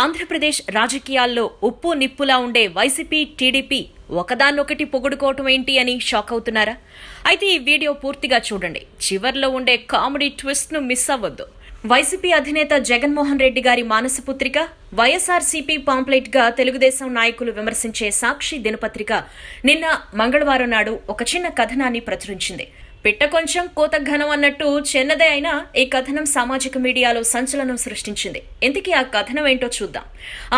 ఆంధ్రప్రదేశ్ రాజకీయాల్లో ఉప్పు నిప్పులా ఉండే వైసీపీ టీడీపీ ఒకదాన్నొకటి పొగుడుకోవటం ఏంటి అని షాక్ అవుతున్నారా? అయితే ఈ వీడియో పూర్తిగా చూడండి. చివర్లో ఉండే కామెడీ ట్విస్ట్ను మిస్ అవ్వద్దు. వైసీపీ అధినేత జగన్మోహన్ రెడ్డి గారి మానసపుత్రిక వైఎస్ఆర్సీపీ పాంప్లెట్గా తెలుగుదేశం నాయకులు విమర్శించే సాక్షి దినపత్రిక నిన్న మంగళవారం నాడు ఒక చిన్న కథనాన్ని ప్రచురించింది. పిట్ట కొంచెం కోత ఘనం అన్నట్టు చిన్నదే అయినా ఈ కథనం సామాజిక మీడియాలో సంచలనం సృష్టించింది. ఇంతకీ ఆ కథనం ఏంటో చూద్దాం.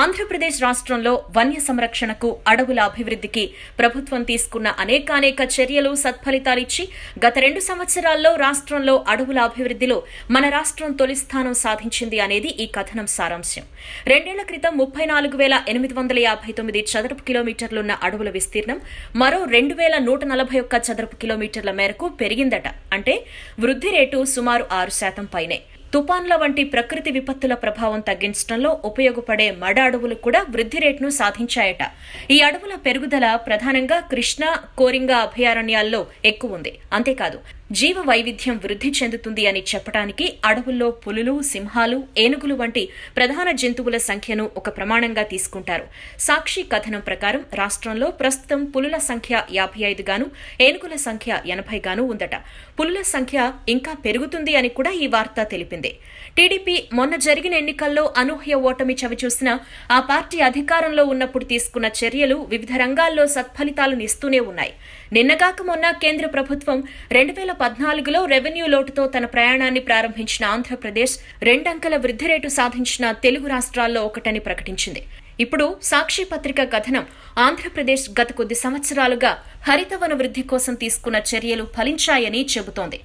ఆంధ్రప్రదేశ్ రాష్ట్రంలో వన్య సంరక్షణకు అడవుల అభివృద్ధికి ప్రభుత్వం తీసుకున్న అనేకానేక చర్యలు సత్ఫలితాలిచ్చి గత రెండు సంవత్సరాల్లో రాష్ట్రంలో అడవుల అభివృద్ధిలో మన రాష్ట్రం తొలి స్థానం సాధించింది అనేది ఈ కథనం సారాంశం. రెండేళ్ళ క్రితం ముప్పై నాలుగు వేల ఎనిమిది వందల యాభై తొమ్మిది చదరపు కిలోమీటర్లున్న అడవుల విస్తీర్ణం మరో రెండు వేల నూట నలభై ఒక్క చదరపు కిలోమీటర్ల మేరకు పెరిగిందట. అంటే వృద్ధి రేటు సుమారు ఆరు శాతం పైనే. తుపాన్ల వంటి ప్రకృతి విపత్తుల ప్రభావం తగ్గించడంలో ఉపయోగపడే మడ అడవులు కూడా వృద్ధి రేటును సాధించాయట. ఈ అడవుల పెరుగుదల ప్రధానంగా కృష్ణా కోరింగ అభయారణ్యాల్లో ఎక్కువ ఉంది. అంతేకాదు జీవ వైవిధ్యం వృద్ధి చెందుతుంది అని చెప్పడానికి అడవుల్లో పులులు సింహాలు ఏనుగులు వంటి ప్రధాన జంతువుల సంఖ్యను ఒక ప్రమాణంగా తీసుకుంటారు. సాక్షి కథనం ప్రకారం రాష్ట్రంలో ప్రస్తుతం పులుల సంఖ్య యాభై ఐదుగాను ఏనుగుల సంఖ్య ఎనభైగాను ఉందట. పులుల సంఖ్య ఇంకా పెరుగుతుంది అని కూడా ఈ వార్త తెలిపింది. టీడీపీ మొన్న జరిగిన ఎన్నికల్లో అనూహ్య ఓటమి చవిచూసిన ఆ పార్టీ అధికారంలో ఉన్నప్పుడు తీసుకున్న చర్యలు వివిధ రంగాల్లో సత్ఫలితాలను ఇస్తూనే ఉన్నాయి. నిన్నగాక మొన్న కేంద్ర ప్రభుత్వం రెండు వేల పద్నాలుగులో రెవెన్యూ లోటుతో తన ప్రయాణాన్ని ప్రారంభించిన ఆంధ్రప్రదేశ్ రెండంకెల వృద్ధి రేటు సాధించిన తెలుగు రాష్ట్రాల్లో ఒకటని ప్రకటించింది. ఇప్పుడు సాక్షి పత్రిక కథనం ఆంధ్రప్రదేశ్ గత కొద్ది సంవత్సరాలుగా హరితవన వృద్ధి కోసం తీసుకున్న చర్యలు ఫలించాయని చెబుతోంది.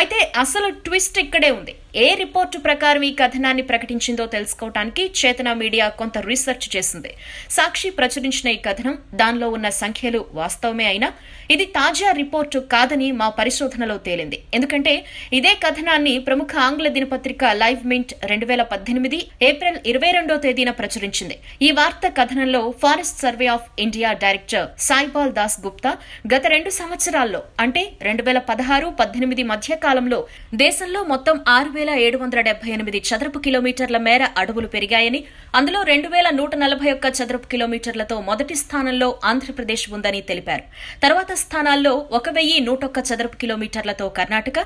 అయితే అసలు ట్విస్ట్ ఇక్కడే ఉంది. ఏ రిపోర్టు ప్రకారం ఈ కథనాన్ని ప్రకటించిందో తెలుసుకోవటానికి చేతన మీడియా కొంత రీసెర్చ్ చేసింది. సాక్షి ప్రచురించిన ఈ కథనం దానిలో ఉన్న సంఖ్యలు వాస్తవమే అయినా ఇది తాజా రిపోర్టు కాదని మా పరిశోధనలో తేలింది. ఎందుకంటే ఇదే కథనాన్ని ప్రముఖ ఆంగ్ల దినపత్రిక లైవ్ మింట్ రెండు వేల పద్దెనిమిది ఏప్రిల్ ఇరవై రెండో తేదీన ప్రచురించింది. ఈ వార్త కథనంలో forest survey of India director Saipal Das Gupta గత రెండు సంవత్సరాల్లో అంటే రెండు వేల పదహారు పద్దెనిమిది మధ్య కాలంలో దేశంలో మొత్తం ఆరు వేల ఏడు వందల డెబ్బై ఎనిమిది చదరపు కిలోమీటర్ల మేర అడవులు పెరిగాయని అందులో రెండు వేల నూట నలభై ఒక్క చదరపు కిలోమీటర్లతో మొదటి స్థానంలో ఆంధ్రప్రదేశ్ ఉందని తెలిపారు. తర్వాత స్థానాల్లో ఒక వెయ్యి నూటొక్క చదరపు కిలోమీటర్లతో కర్ణాటక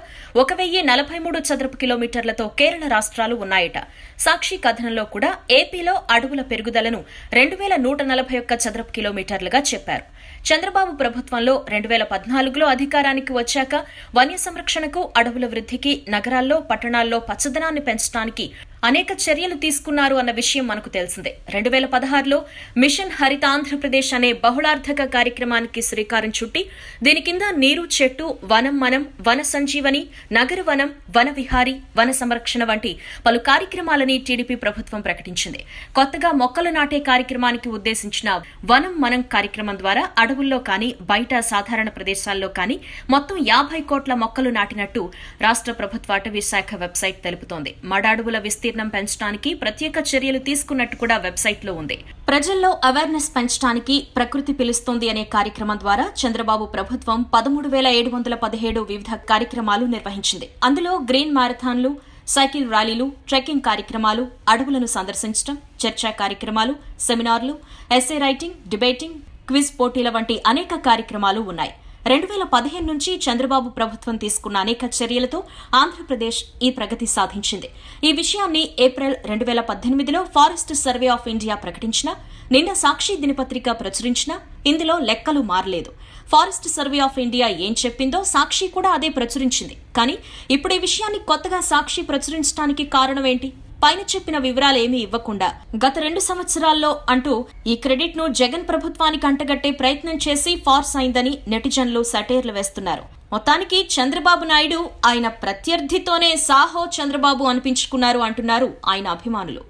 ఒక వెయ్యి నలభై మూడు చదరపు కిలోమీటర్లతో కేరళ రాష్ట్రాలు ఉన్నాయట. సాక్షి కథనంలో కూడా ఏపీలో అడవుల పెరుగుదలను రెండు వేల నూట నలభై ఒక్క చదరపు కిలోమీటర్లుగా చెప్పారు. చంద్రబాబు ప్రభుత్వంలో రెండు వేల పద్నాలుగులో అధికారానికి వచ్చాక వన్య సంరక్షణకు అడవుల వృద్ధికి నగరాల్లో పట్టణాల్లో పచ్చదనాన్ని పెంచడానికి అనేక చర్యలు తీసుకున్నారు అన్న విషయం మనకు తెలిసిందే. రెండు వేల పదహారులో మిషన్ హరిత ఆంధ్రప్రదేశ్ అనే బహుళార్థక కార్యక్రమానికి శ్రీకారం చుట్టి దీని కింద నీరు చెట్టు వనం మనం వన సంజీవని నగర వనం వన విహారి వన సంరక్షణ వంటి పలు కార్యక్రమాలని టీడీపీ ప్రభుత్వం ప్రకటించింది. కొత్తగా మొక్కలు నాటే కార్యక్రమానికి ఉద్దేశించిన వనం మనం కార్యక్రమం ద్వారా అడవుల్లో కానీ బయట సాధారణ ప్రదేశాల్లో కానీ మొత్తం యాభై కోట్ల మొక్కలు నాటినట్టు రాష్ట్ర ప్రభుత్వ అటవీ శాఖ వెబ్సైట్ తెలుపుతోంది. మడాడువుల విస్తీర్ణం పెంచడానికి ప్రత్యేక చర్యలు తీసుకున్నట్టు కూడా వెబ్సైట్లో ఉంది. ప్రజల్లో అవేర్నెస్ పెంచడానికి ప్రకృతి పిలుస్తోంది అనే కార్యక్రమం ద్వారా చంద్రబాబు ప్రభుత్వం పదమూడు వేల ఏడు వందల పదిహేడు వివిధ కార్యక్రమాలు నిర్వహించింది. అందులో గ్రీన్ మారథాన్లు సైకిల్ ర్యాలీలు ట్రెక్కింగ్ కార్యక్రమాలు అడవులను సందర్శించడం చర్చా కార్యక్రమాలు సెమినార్లు ఎస్ఏ రైటింగ్ డిబేటింగ్ క్విజ్ పోటీల వంటి అనేక కార్యక్రమాలు ఉన్నాయి. రెండు వేల పదిహేను నుంచి చంద్రబాబు ప్రభుత్వం తీసుకున్న అనేక చర్యలతో ఆంధ్రప్రదేశ్ ఈ ప్రగతి సాధించింది. ఈ విషయాన్ని ఏప్రిల్ రెండు వేల పద్దెనిమిదిలో ఫారెస్ట్ సర్వే ఆఫ్ ఇండియా ప్రకటించిన నిన్న సాక్షి దినపత్రిక ప్రచురించిన ఇందులో లెక్కలు మారలేదు. ఫారెస్ట్ సర్వే ఆఫ్ ఇండియా ఏం చెప్పిందో సాక్షి కూడా అదే ప్రచురించింది. కానీ ఇప్పుడు ఈ విషయాన్ని కొత్తగా సాక్షి ప్రచురించడానికి కారణం ఏంటి? పైన చెప్పిన వివరాలు ఏమీ ఇవ్వకుండా గత రెండు సంవత్సరాల్లో అంటూ ఈ క్రెడిట్ను జగన్ ప్రభుత్వానికి అంటగట్టే ప్రయత్నం చేసి ఫార్స్ అయిందని నెటిజన్లు సటేర్లు వేస్తున్నారు. మొత్తానికి చంద్రబాబు నాయుడు ఆయన ప్రత్యర్థితోనే సాహో చంద్రబాబు అనిపించుకున్నారు అంటున్నారు ఆయన అభిమానులు.